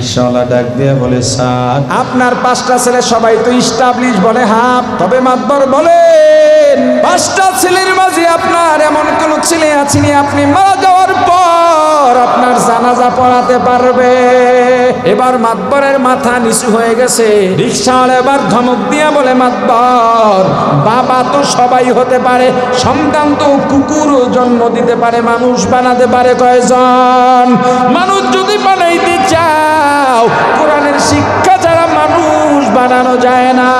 রিক্সাওয়ালা ডাক দিয়ে বলে, স্যার। আপনার পাঁচটা ছেলে সবাই তো ইস্টাবলিশ বলে হাফ তবে মাতবর বলেন পাঁচটা ছেলের মাঝে আপনার এমন কোন ছেলে আছেনি আপনি মারা যাওয়ার পর আপনার জানাজা পড়াতে পারবে? এবার মাতবরের মাথা নিচু হয়ে গেছে। রিক্সাওয়ালা এবার ধমক দিয়ে বলে, মাতবর, বাবা তো সবাই হতে পারে, সন্তান তো কুকুরও জন্ম দিতে পারে, মানুষ বানাতে পারে কয়জন? মানুষ যদি বানাইতে চাও কোরআনের শিক্ষা ছাড়া মানুষ বানানো যায় না।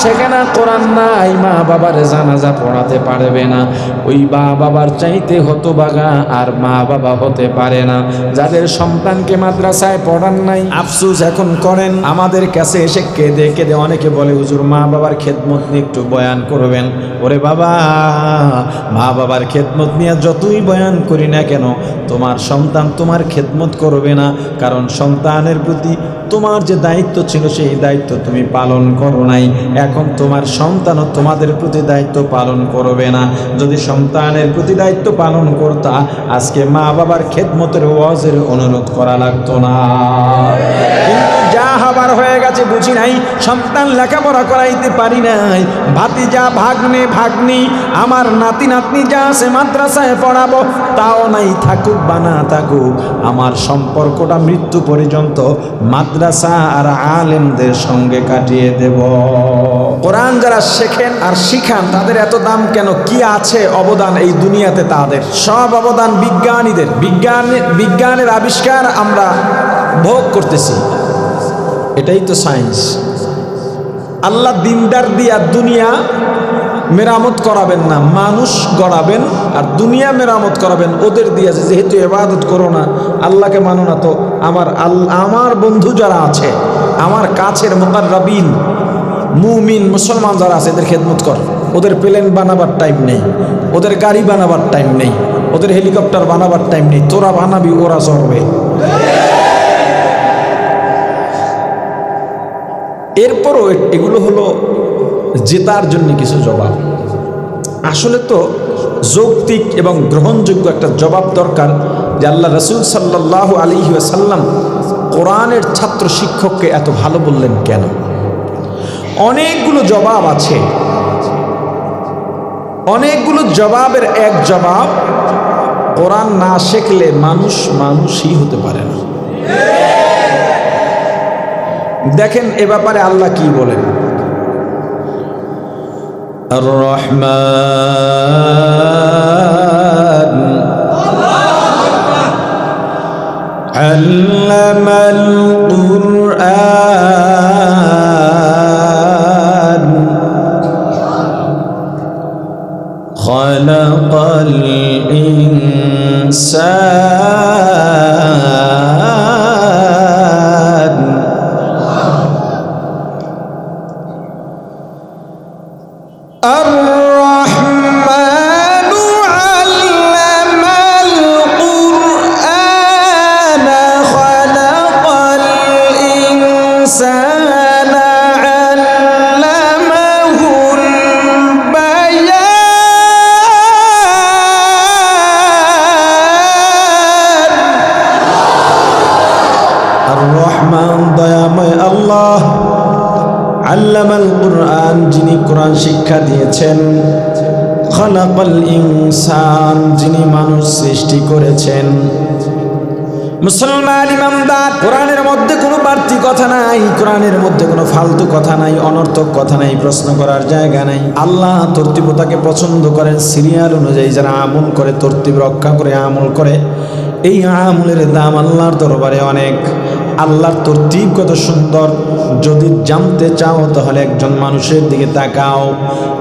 দিন শেখে না কোরআন নাই, মা বাবার জানাজা পড়াতে পারবে না। ওই মা বাবার চাইতে হতো বাগা আর মা বাবা হতে পারে না। যাদের সন্তানকে মাদ্রাসায় পড়ান নাই, আফসুস এখন করেন, আমাদের কাছে এসে কেঁদে কেঁদে অনেকে বলে, হুজুর, মা বাবার খেদমত নিয়ে একটু বয়ান করবেন। ওরে বাবা, মা বাবার খেদমত নিয়ে যতই বয়ান করি না কেন, তোমার সন্তান তোমার খেদমত করবে না। কারণ সন্তানের প্রতি তোমার যে দায়িত্ব ছিল, সেই দায়িত্ব তুমি পালন করো নাই। এখন তোমার সন্তানও তোমাদের প্রতি দায়িত্ব পালন করবে না। যদি সন্তানের প্রতি দায়িত্ব পালন করতা, আজকে মা বাবার খেদমতের ওয়াজের অনুরোধ করা লাগতো না। হবার হয়ে গেছে, বুঝি নাই। সন্তান লেখাপড়া করাইতে পারি নাই। ভাতিজা, ভাগ্নে, ভাগ্নি, আমার নাতি, নাতনি যা আছে মাদ্রাসায় পড়াবো, তাও নাই থাকুক বা না থাকুক। আমার সম্পর্কটা মৃত্যু পর্যন্ত মাদ্রাসা আর আলেমদের সঙ্গে কাটিয়ে দেব। কোরআন যারা শেখেন আর শিখান, তাদের এত দাম কেন? কি আছে অবদান এই দুনিয়াতে তাদের? সব অবদান বিজ্ঞানীদের। বিজ্ঞান বিজ্ঞানের আবিষ্কার আমরা ভোগ করতেছি। এটাই তো সায়েন্স। আল্লাহ দিনদার দিয়া দুনিয়া মেরামত করাবেন না, মানুষ গড়াবেন আর দুনিয়া মেরামত করাবেন, ওদের দিয়ে যেহেতু এবাদত করো না, আল্লাহকে মানো না তো আমার আমার বন্ধু যারা আছে, আমার কাছের মোকার রবিন মুমিন, মুসলমান যারা আছে, এদের খেদমত কর। ওদের প্লেন বানাবার টাইম নেই, ওদের গাড়ি বানাবার টাইম নেই, ওদের হেলিকপ্টার বানাবার টাইম নেই, তোরা বানাবি, ওরা চড়বে এরপরও এগুলো হলো জেতার জন্য কিছু জবাব। আসলে তো যৌক্তিক এবং গ্রহণযোগ্য একটা জবাব দরকার যে আল্লাহ রসুল সাল্লাহ আলী সাল্লাম কোরআনের ছাত্র শিক্ষককে এত ভালো বললেন কেন? অনেকগুলো জবাব আছে। অনেকগুলো জবাবের এক জবাব, কোরআন না শেখলে মানুষ মানুষই হতে পারে না। দেখেন এ ব্যাপারে আল্লাহ কি বলেন রহমান علم القرآن خلق الإنسان কোরআন শিক্ষা দিয়েছেন, খলাকাল ইনসান যিনি মানুষ সৃষ্টি করেছেন। মুসলমান ইমামদার, কোরআনের মধ্যে কোনো বাড়তি কথা নাই, কোরআনের মধ্যে কোনো ফালতু কথা নাই, অনর্থক কথা নাই, প্রশ্ন করার জায়গা নাই। আল্লাহ তর্তিবতাকে পছন্দ করেন, সিরিয়াল অনুযায়ী যারা আমল করে, তর্তিব রক্ষা করে, আমল করে, এই আমলের দাম আল্লাহর দরবারে অনেক। আল্লাহর তরতিব কত সুন্দর। যদি জানতে চাও, তাহলে একজন মানুষের দিকে তাকাও।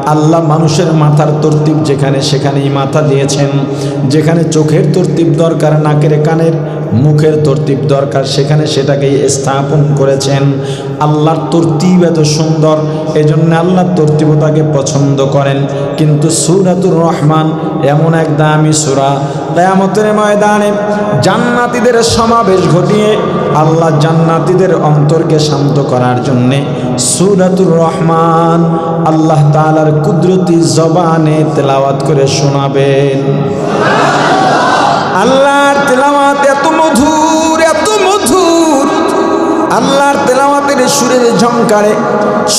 আল্লাহ মানুষের মাথার তরতিব যেখানে, সেখানেই মাথা দিয়েছেন। যেখানে চোখের তরতিব দরকার, নাকের কানের মুখের তরতিব দরকার, সেখানে সেটাকেই স্থাপন করেছেন। আল্লাহর তরতিব এত সুন্দর এই এজন্য আল্লাহ তরতিবতাকে পছন্দ করেন। কিন্তু সুরাতুর রহমান এমন এক দামি সুরা। কেয়ামতের ময়দানে জান্নাতীদের সমাবেশ ঘটিয়ে আল্লাহ জান্নাতীদের অন্তরকে শান্ত করার জন্যে সুরাতুর রহমান আল্লাহ তাআলার কুদরতি জবানে তেলাওয়াত করে শোনাবেন। আল্লাহর তেলাওয়াত এত মধুর এত মধুর। আল্লাহর তেলাওয়াতের সুরের ঝংকারে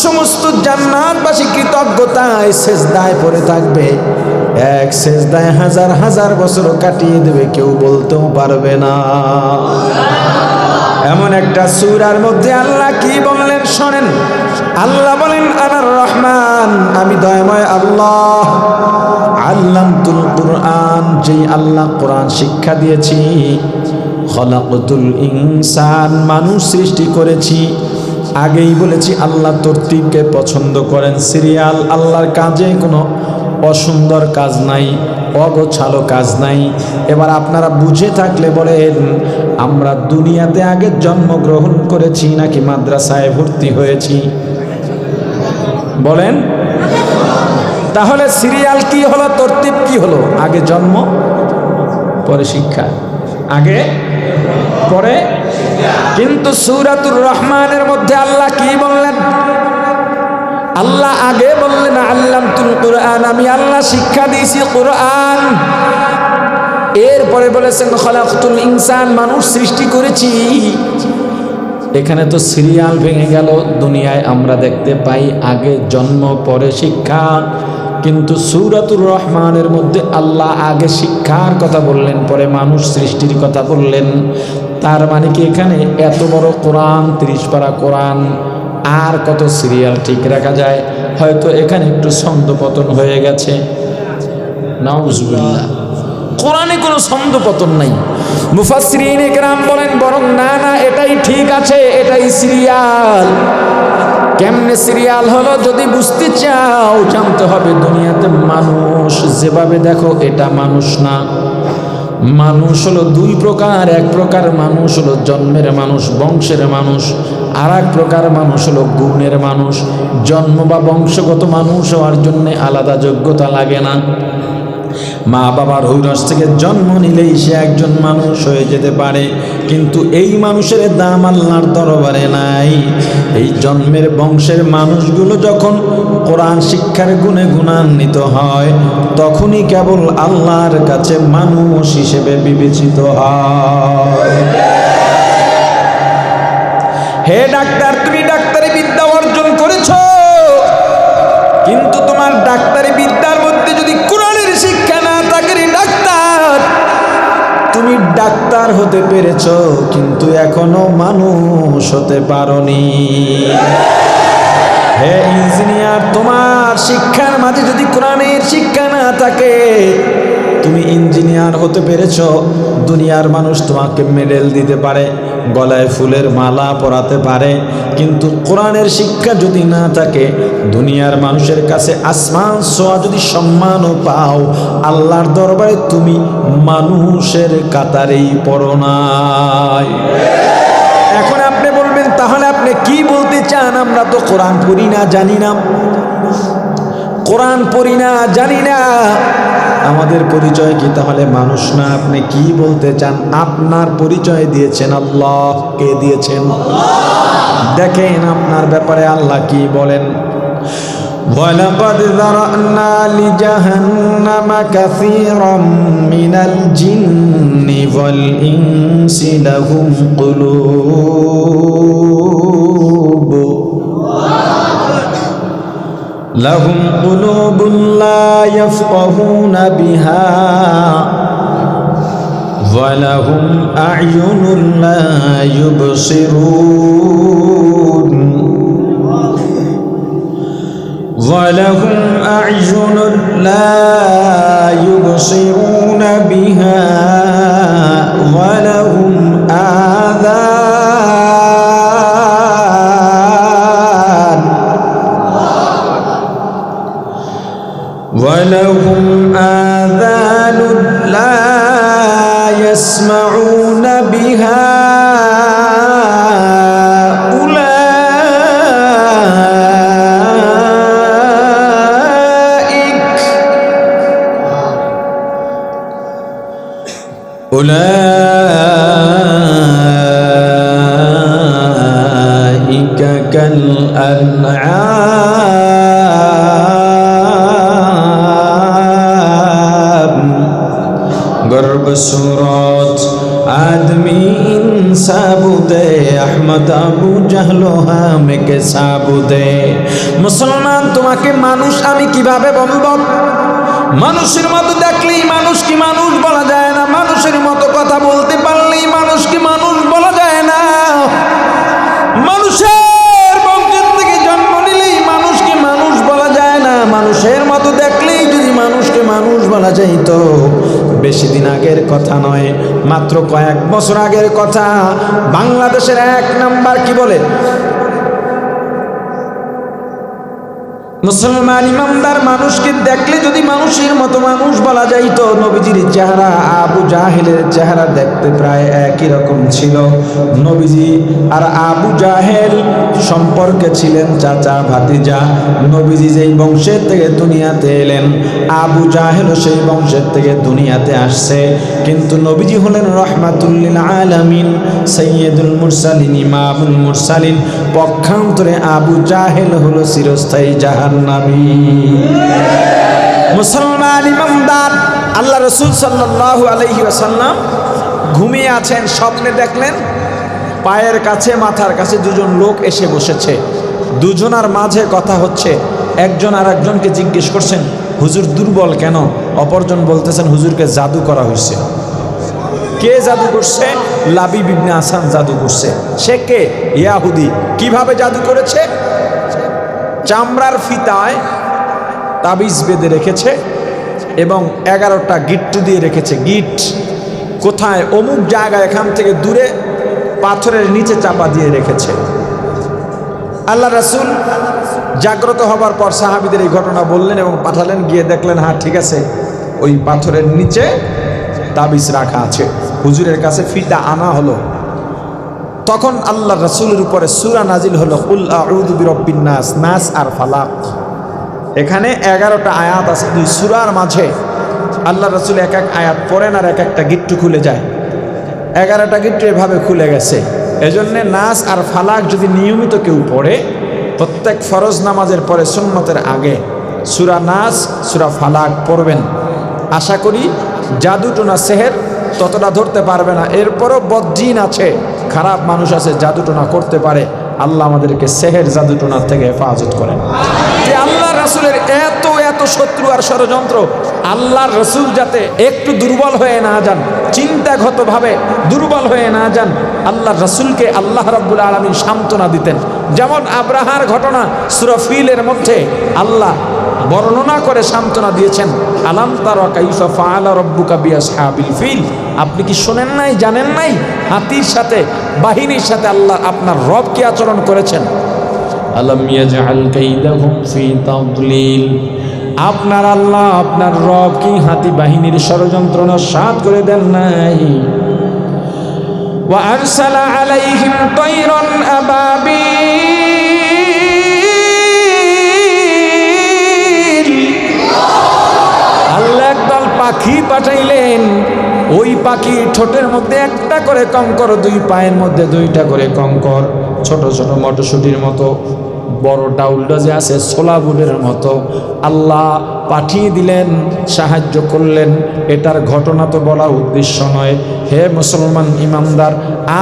সমস্ত জান্নাতবাসী কৃতজ্ঞতায় শেষদায় পড়ে থাকবে। এক শেষদায় হাজার হাজার বছর কাটিয়ে দেবে, কেউ বলতেও পারবে না। এমন একটা সুরার মধ্যে আল্লাহ কি বললেন শোনেন? আল্লাহ বলেন আনার রহমান, আমি দয়াময় আল্লাহ। আল্লামতুল কোরআন, যেই আল্লাহ কোরআন শিক্ষা দিয়েছি। খলাকতুল ইনসান, মানুষ সৃষ্টি করেছি। আগেই বলেছি, আল্লাহ তরতিবকে পছন্দ করেন। সিরিয়াল, আল্লাহর কাজে কোনো অসুন্দর কাজ নাই। অগোছালো কাজ নাই। এবার আপনারা বুঝে থাকলে বলেন, আমরা দুনিয়াতে আগে জন্মগ্রহণ করেছি নাকি মাদ্রাসায় ভর্তি হয়েছি? বলেন, তাহলে সিরিয়াল কি হলো, তরতিব কি হলো? আগে জন্ম, পরে শিক্ষা। আগে, পরে? কিন্তু সুরাতুর রহমানের মধ্যে আল্লাহ কি বললেন? আল্লাহ আগে বললেন কোরআন, আমি আল্লাহ শিক্ষা দিয়েছি কোরআন। এরপরে বলেছেন খলাকুল ইনসান, মানুষ সৃষ্টি করেছি। এখানে তো সিরিয়াল ভেঙে গেল, দুনিয়ায় আমরা দেখতে পাই আগে জন্ম, পরে শিক্ষা। কিন্তু সুরাতুর রহমানের মধ্যে আল্লাহ আগে শিক্ষার কথা বললেন, পরে মানুষ সৃষ্টির কথা বললেন। তার মানে কি এখানে এত বড় কোরআন, ত্রিশ পারা কোরআন? আর কত সিরিয়াল ঠিক রাখা যায়? হয়তো এখানে একটু ছন্দপতন হয়ে গেছে। নাউজুবিল্লাহ। কোরআনে কোনো ছন্দ পতন নাই। মুফাসরিন একরাম বলেন, বরং না না, এটাই ঠিক আছে, এটাই সিরিয়াল। কেমনে সিরিয়াল হলো যদি বুঝতে চাও, জানতে হবে দুনিয়াতে মানুষ। যেভাবে দেখো, এটা মানুষ না। মানুষ হলো দুই প্রকার, এক প্রকার মানুষ হলো জন্মের মানুষ, বংশের মানুষ। আর এক প্রকার মানুষ হলো গুণের মানুষ। জন্ম বা বংশগত মানুষ হওয়ার জন্য আলাদা যোগ্যতা লাগে না। মা বাবার ঔরস থেকে জন্ম নিলেই সে একজন মানুষ হয়ে যেতে পারে, কিন্তু এই মানুষের দাম আল্লাহর দরবারে নাই। এই জন্মের বংশের মানুষগুলো যখন কোরআন শিক্ষার গুণে গুণান্বিত হয়, তখনই কেবল আল্লাহর কাছে মানুষ হিসেবে বিবেচিত হয়। হে ডাক্তার, তুমি ডাক্তারি বিদ্যা অর্জন করেছ। কিন্তু তোমার ডাক্তারি বিদ্যার মধ্যে যদি কোরআনের শিক্ষা না থাকে ডাক্তার, তুমি ডাক্তার হতে পেরেছ, কিন্তু এখনও মানুষ হতে পারোনি। হে ইঞ্জিনিয়ার, তোমার শিক্ষার মাঝে যদি কোরআনের শিক্ষা না থাকে, তুমি ইঞ্জিনিয়ার হতে পেরেছ। দুনিয়ার মানুষ তোমাকে মেডেল দিতে পারে। গলায় ফুলের মালা পরাতে পারে, কিন্তু কোরআনের শিক্ষা যদি না থাকে, দুনিয়ার মানুষের কাছে আসমান সোয়া যদি সম্মানও পাও, আল্লাহর দরবারে তুমি মানুষের কাতারেই পড়ো নাই। এখন আপনি বলবেন, তাহলে আপনি কি বলতে চান? আমরা তো কোরআন পড়ি না, জানি না। কোরআন পড়ি না জানি না আমাদের পরিচয় কি তাহলে মানুষ না আপনি কি বলতে চান আপনার পরিচয় দিয়েছেন আল্লাহ কে দিয়েছেন দেখেন আপনার ব্যাপারে আল্লাহ কি বলেন ولقد ذرأنا لجهنم كثيرا من الجن والإنس لهم قلوب لهم قلوب لا يفقهون بها ولهم أعين لا يبصرون ولهم أعين لا يبصرون بها ولهم آذان ولهم بصورات আদমি ان ثابت احمد আবু জাহল হামকে ثابت মুসলমান, তোমাকে মানুষ আমি কীভাবে বলব? মানুষের মতো দেখলেই মানুষ কি মানুষ বলা যায় না? মানুষের মতো কথা বল বেশি দিন আগের কথা নয়, মাত্র কয়েক বছর আগের কথা। বাংলাদেশের এক নাম্বার কি বলে? মুসলমান ইমানদার মানুষকে দেখলে যদি মানুষের মতো মানুষ বলা যাইতো, নবীজির চেহারা আবু জাহেলের চেহারা দেখতে প্রায় একই রকম ছিল। নবীজি আর আবু জাহেল সম্পর্কে ছিলেন চাচা ভাতিজা। নবীজি যেই বংশের থেকে দুনিয়াতে এলেন, আবু জাহেলও সেই বংশের থেকে দুনিয়াতে আসছে। কিন্তু নবীজি হলেন রহমাতুল্লিল আলামিন সৈয়দুল মুরসালিন, ইমামুল মুরসালিন। পক্ষান্তরে আবু জাহেল হলো চিরস্থায়ী জাহান্নামী মুসলমান ইমামদার আল্লাহ রসুল সাল্লাল্লাহু আলাইহি ওয়াসাল্লাম ঘুমিয়ে আছেন, স্বপ্নে দেখলেন পায়ের কাছে, মাথার কাছে দুজন লোক এসে বসেছে। দুজনার মাঝে কথা হচ্ছে। একজন আর একজনকে জিজ্ঞেস করছেন, হুজুর দুর্বল কেন? অপরজন বলতেছেন, হুজুরকে জাদু করা হয়েছে কে জাদু করছে? লাবি বিবনে আসান জাদু করছে। সে কে? ইয়াহুদি। কীভাবে জাদু করেছে? চামড়ার ফিতায় তাবিজ বেঁধে রেখেছে এবং এগারোটা গিট্টু দিয়ে রেখেছে। গিট কোথায়? অমুক জায়গায়, এখান থেকে দূরে পাথরের নিচে চাপা দিয়ে রেখেছে। আল্লাহ রাসুল জাগ্রত হবার পর সাহাবিদের এই ঘটনা বললেন এবং পাঠালেন, গিয়ে দেখলেন হ্যাঁ ঠিক আছে, ওই পাথরের নিচে তাবিজ রাখা আছে। হুজুরের কাছে ফিতা আনা হলো। তখন আল্লাহ রসুলের উপরে সুরা নাজিল হলো আউযু বিরব্বিন নাস নাস আর ফালাক এখানে এগারোটা আয়াত আছে দুই সুরার মাঝে। আল্লাহ রসুল এক এক আয়াত পড়েন আর এক একটা গিট্টু খুলে যায়। এগারোটা গিট্টু এভাবে খুলে গেছে। এজন্যে নাস আর ফালাক যদি নিয়মিত কেউ পড়ে, প্রত্যেক ফরজ নামাজের পরে সুন্নতের আগে সুরা নাস, সুরা ফালাক পড়বেন। আশা করি জাদুটোনা সেহের ততটা ধরতে পারবে না। এরপরও বজ্জিন আছে। খারাপ মানুষ আছে, জাদুটোনা করতে পারে, আল্লাহ আমাদেরকে সেহের জাদুটোনার থেকে হেফাজত করেন। যে আল্লাহ রাসুলের এত এত শত্রু আর ষড়যন্ত্র, আল্লাহর রসুল যাতে একটু দুর্বল হয়ে না যান, চিন্তাগতভাবে দুর্বল হয়ে না যান আল্লাহ রসুলকে আল্লাহ রব্বুল আলমী সান্ত্বনা দিতেন। যেমন আব্রাহার ঘটনা সুরফিলের মধ্যে আল্লাহ বর্ণনা করে সান্ত্বনা দিয়েছেন আলাম তারা ফিল? আপনি কি শোনেন নাই জানেন নাই? হাতির সাথে বাহিনীর সাথে আল্লাহ আপনার রব কি আচরণ করেছেন? আলম আপনার আল্লাহ আপনার রব কি হাতি বাহিনীর ষড়যন্ত্র সাত করে দেন নাই? ওয়া আরসালা আলাইহিম তায়রান পাখি পাঠাইলেন। ওই পাখি ঠোঁটের মধ্যে একটা করে কঙ্কর, দুই পায়ের মধ্যে দুইটা করে কঙ্কর, ছোট ছোট মটরশুটির মতো। বড় ডাউলটা যে আছে সোলাবুলের মতো। আল্লাহ পাঠিয়ে দিলেন, সাহায্য করলেন। এটার ঘটনা তো বলা উদ্দেশ্য নয়। হে মুসলমান ইমামদার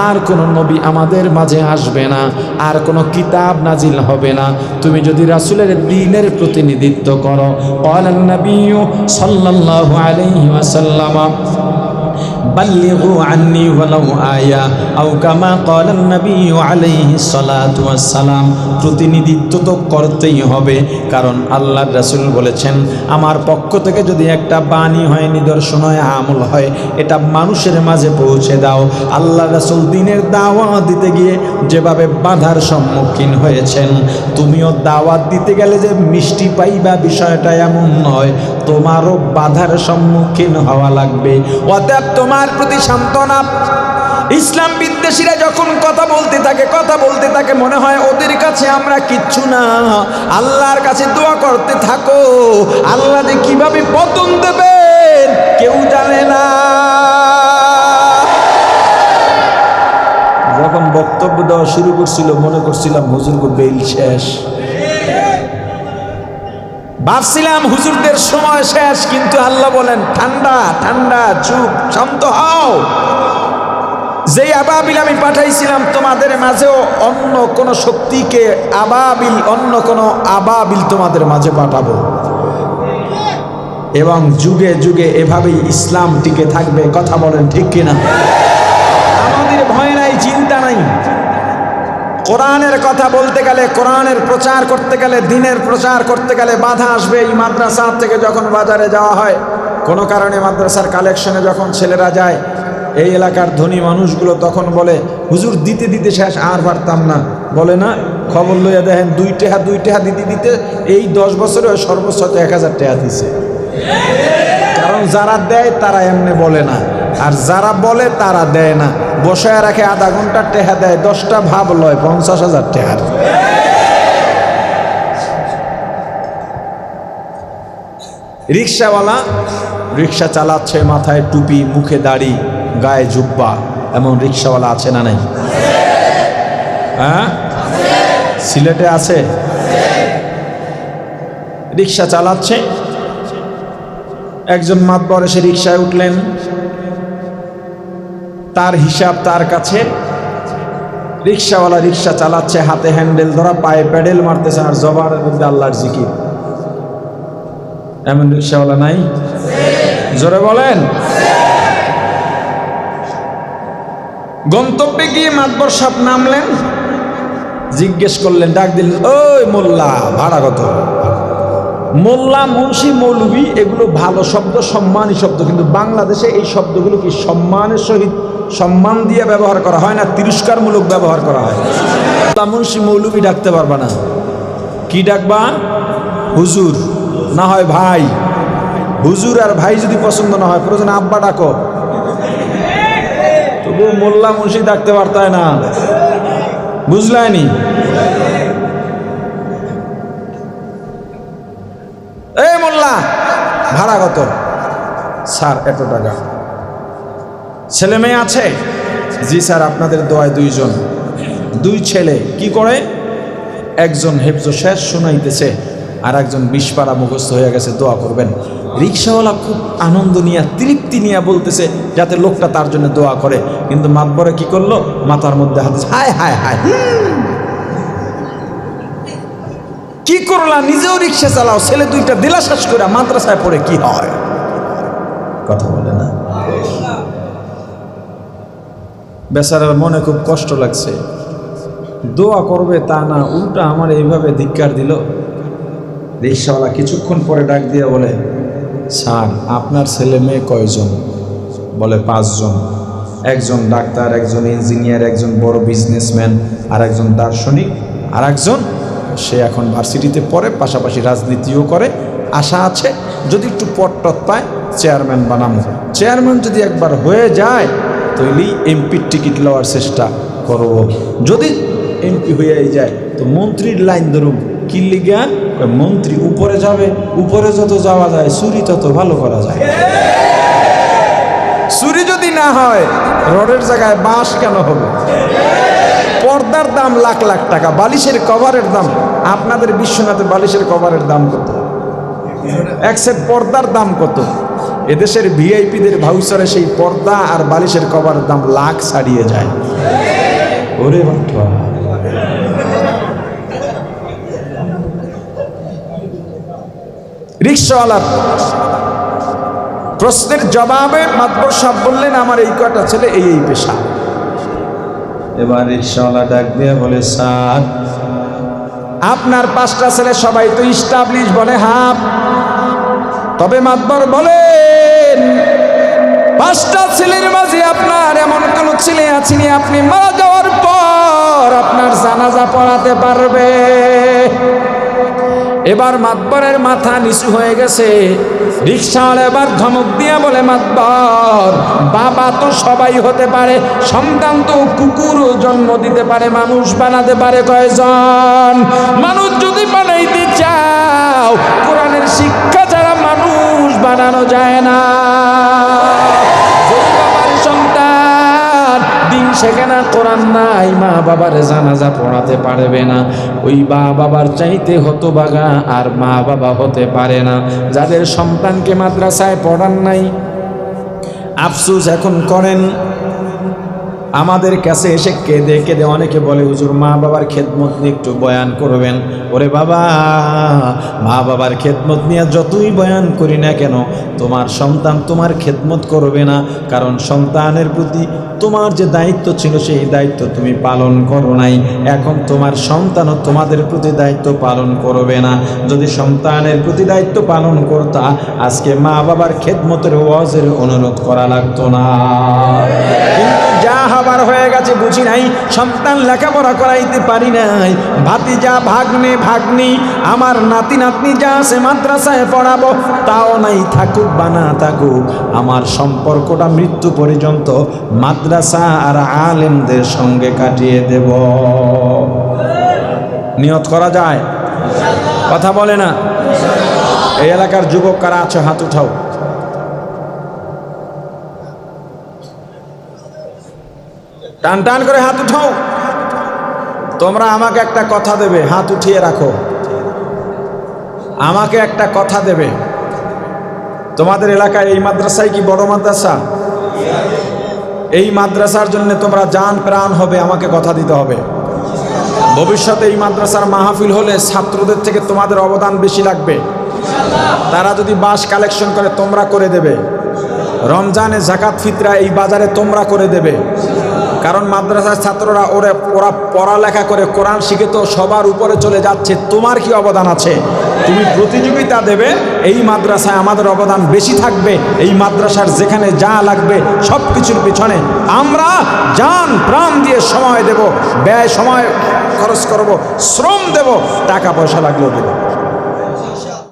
আর কোনো নবী আমাদের মাঝে আসবে না, আর কোনো কিতাব নাজিল হবে না। তুমি যদি রাসুলের দিনের প্রতিনিধিত্ব করো অলান্নবী সাল্লাহ আলহিমাসাল্লামা الله عليه وسلم بلغوا عني ولو آية أو كما قال النبي عليه الصلاة والسلام প্রতিনিধিত্ব তো করতেই হবে কারণ আল্লাহ রাসূল বলেছেন আমার পক্ষ থেকে যদি একটা বাণী হয় নিদর্শন হয় আমল হয় এটা মানুষের মাঝে পৌঁছে দাও আল্লাহ রাসূল দিনের দাওয়াত দিতে গিয়ে যেভাবে বাধার সম্মুখীন হয়েছেন তুমিও দাওয়াত দিতে গেলে যে মিষ্টি পাইবা বিষয়টা এমন নয় তোমারও বাধার সম্মুখীন হওয়া লাগবে অতএব তোমার প্রতি সান্ত্বনা। ইসলাম বিদ্বেষীরা যখন কথা বলতে থাকে, কথা বলতে থাকে, মনে হয় ওদের কাছে আমরা কিচ্ছু না। আল্লাহর কাছে দোয়া করতে থাকো। আল্লাহ যে কীভাবে পতন দেবেন, কেউ জানে না। যখন বক্তব্য দেওয়া শুরু করছিল, মনে করছিলাম হুজুর বেইল শেষ। ভাবছিলাম হুজুরদের সময় শেষ, কিন্তু আল্লাহ বলেন, ঠান্ডা ঠান্ডা, চুপ, শান্ত হও। যেই আবাবিল আমি পাঠাইছিলাম, তোমাদের মাঝেও অন্য কোন শক্তিকে আবাবিল, অন্য কোন আবাবিল তোমাদের মাঝে পাঠাবো। এবং যুগে যুগে এভাবেই ইসলাম টিকে থাকবে, কথা বলেন ঠিক কিনা? আমাদের ভয় নাই, চিন্তা নাই। কোরআনের কথা বলতে গেলে, কোরআনের প্রচার করতে গেলে, দিনের প্রচার করতে গেলে বাধা আসবে এই মাদ্রাসা থেকে যখন বাজারে যাওয়া হয়। কোনো কারণে মাদ্রাসার কালেকশনে যখন ছেলেরা যায়, এই এলাকার ধনী মানুষগুলো তখন বলে, হুজুর, দিতে দিতে শেষ, আর পারতাম না। বলে না, খবর লইয়া দেখেন, দুই টেহা দুই টেহা দিতে দিতে এই দশ বছরে সর্বোচ্চ এক হাজার টেহা দিছে। কারণ যারা দেয়, তারা এমনি বলে না। আর যারা বলে তারা দেয় না। বসায় রাখে আধা ঘণ্টা টেহা দেয়, দশটা ভাব লয়, পঞ্চাশ হাজার টেহার রিক্সাওয়ালা রিক্সা চালাচ্ছে, মাথায় টুপি, মুখে দাড়ি, গায়ে জুব্বা। এমন রিক্সাওয়ালা আছে না নাই? হ্যাঁ? সিলেটে আছে? রিক্সা চালাচ্ছে। একজন মাতবর এসে রিক্সায় উঠলেন। তার হিসাব তার কাছে। রিক্সাওয়ালা রিক্সা চালাচ্ছে, হাতে হ্যান্ডেল ধরা, পায়ে প্যাডেল মারতেছে আর জবানের মধ্যে আল্লাহর জিকির। এমন রিক্সাওয়ালা নাই? জোরে বলেন। গন্তব্যে গিয়ে মাতবর সাপ নামলেন, জিজ্ঞেস করলেন, ডাক দিলেন, ওই মোল্লা, ভাড়া কত? মোল্লা, মুন্সি মৌলবি এগুলো ভালো শব্দ, সম্মানী শব্দ। কিন্তু বাংলাদেশে এই শব্দগুলো কি সম্মানের সহিত সম্মান দিয়ে ব্যবহার করা হয় না তিরস্কারমূলক ব্যবহার করা হয়? মোল্লা, মুন্সি মৌলবি ডাকতে পারবা না। কি ডাকবা? হুজুর। না হয় ভাই। হুজুর আর ভাই যদি পছন্দ না হয়, প্রয়োজন আব্বা ডাকো। তবু মোল্লা, মুন্সি ডাকতে পারতায় না। বুঝলাইনি ভাড়া কত? স্যার, এত টাকা। ছেলে মেয়ে আছে? জি, স্যার, আপনাদের দোয়ায় দুইজন। দুই ছেলে। কি করে? একজন হেফজ শেষ শোনাইতেছে আর একজন বিষপাড়া মুখস্থ হয়ে গেছে, দোয়া করবেন। রিক্সাওয়ালা খুব আনন্দ নিয়ে, তৃপ্তি নিয়ে বলতেছে, যাতে লোকটা তার জন্য দোয়া করে। কিন্তু মাতবরে কি করল? মাথার মধ্যে হাত হায় হায় হায়। কি করলা? নিজেও রিক্সা চালাও। ছেলে দুইটা দিলা শেষ করে মাদ্রাসায় পড়ে কি হয়? কথা বলে না? বেচারার মনে খুব কষ্ট লাগছে। দোয়া করবে তা না, উল্টা আমার এইভাবে ধিক্কার দিল। রিক্সাওয়ালা কিছুক্ষণ পরে ডাক দিয়ে বলে, স্যার, আপনার ছেলে মেয়ে কয়জন? বলে, পাঁচজন। একজন ডাক্তার, একজন ইঞ্জিনিয়ার, একজন বড় বিজনেসম্যান আর একজন দার্শনিক আর একজন সে এখন ভার্সিটিতে পড়ে, পাশাপাশি রাজনীতিও করে। আশা আছে, যদি একটু পট টট পায়, চেয়ারম্যান বানাবো চেয়ারম্যান যদি একবার হয়ে যায় তৈলেই এমপির টিকিট লওয়ার চেষ্টা করব যদি এমপি হয়ে যায়, তো মন্ত্রীর লাইন ধরুন কি লিগা? মন্ত্রী উপরে যাবে, উপরে যত যাওয়া যায়, চুরি তত ভালো করা যায়। চুরি যদি না হয়, রডের জায়গায় বাঁশ কেন হবে? পর্দার দাম লাখ লাখ টাকা, বালিশের কভারের দাম, আপনাদের বিশ্বনাথে বালিশের কভারের দাম কত? এক সেট পর্দার দাম কত? এদেশের ভিআইপিদের ভাউচারে সেই পর্দা আর বালিশের কভারের দাম লাখ ছাড়িয়ে যায়। ওরে বাবা রিক্সাওয়ালা, প্রশ্নের জবাবে মাতবর সাহেব বললেন, আমার এই কটা ছেলে এই এই পেশা। এবার রিক্সাওয়ালা ডাক দিয়ে বলে, স্যার। আপনার পাঁচটা ছেলে সবাই তো ইস্টাবলিশ বলে হাফ তবে মাতবর বলেন, পাঁচটা ছেলের মাঝে আপনার এমন কোনো ছেলে আছেনি আপনি মারা যাওয়ার পর আপনার জানাজা পড়াতে পারবে? এবার মাতবরের মাথা নিচু হয়ে গেছে। রিক্সাওয়ালা এবার ধমক দিয়া বলে, মাতবর, বাবা তো সবাই হতে পারে, সন্তান তো কুকুরও জন্ম দিতে পারে, মানুষ বানাতে পারে কয়জন? মানুষ যদি বানাইতে চাও, কোরআনের শিক্ষা ছাড়া মানুষ বানানো যায় না। যদি বাবার সন্তান দিন শেখে না কোরআন নাই। মা বাবার জানাজা পড়াতে পারবে না। ওই মা বাবার চাইতে হতো হতবাগা আর মা বাবা হতে পারে না। যাদের সন্তানকে মাদ্রাসায় পড়ান নাই, আফসুস এখন করেন। আমাদের কাছে এসে কেঁদে কেঁদে অনেকে বলে, হুজুর, মা বাবার খেদমত নিয়ে একটু বয়ান করবেন। ওরে বাবা, মা বাবার খেদমত নিয়ে যতই বয়ান করি না কেন, তোমার সন্তান তোমার খেদমত করবে না। কারণ সন্তানের প্রতি তোমার যে দায়িত্ব ছিল, সেই দায়িত্ব তুমি পালন করো নাই। এখন তোমার সন্তানও তোমাদের প্রতি দায়িত্ব পালন করবে না। যদি সন্তানের প্রতি দায়িত্ব পালন করতা, আজকে মা বাবার খেদমতের ওয়াজের অনুরোধ করা লাগতো না। হবার হয়ে গেছে, বুঝি নাই। সন্তান লেখাপড়া করাইতে পারি নাই। ভাতিজা, ভাগ্নে, ভাগ্নি, আমার নাতি, নাতনি যা আছে মাদ্রাসায় পড়াবো, তাও নাই থাকুক বা না থাকুক, আমার সম্পর্কটা মৃত্যু পর্যন্ত মাদ্রাসা আর আলেমদের সঙ্গে কাটিয়ে দেব। নিয়ত করা যায়? কথা বলে না? এই এলাকার যুবক কারা আছে? হাত উঠাও। টান টান করে হাত উঠাও। তোমরা আমাকে একটা কথা দেবে, হাত উঠিয়ে রাখো। আমাকে একটা কথা দেবে। তোমাদের এলাকায় এই মাদ্রাসায় কি বড় মাদ্রাসা? এই মাদ্রাসার জন্য তোমরা জান প্রাণ হবে, আমাকে কথা দিতে হবে। ভবিষ্যতে এই মাদ্রাসার মাহফিল হলে ছাত্রদের থেকে তোমাদের অবদান বেশি লাগবে। তারা যদি বাস কালেকশন করে, তোমরা করে দেবে। রমজানে জাকাত ফিতরা এই বাজারে তোমরা করে দেবে। কারণ মাদ্রাসার ছাত্ররা ওরে, ওরা পড়ালেখা করে কোরআন শিখে তো সবার উপরে চলে যাচ্ছে। তোমার কি অবদান আছে? তুমি প্রতিযোগিতা দেবে, এই মাদ্রাসায় আমাদের অবদান বেশি থাকবে, এই মাদ্রাসার যেখানে যা লাগবে সব কিছুর পিছনে আমরা যান প্রাণ দিয়ে সময় দেব, ব্যয়, সময় খরচ করব, শ্রম দেব, টাকা পয়সা লাগলেও দেবো।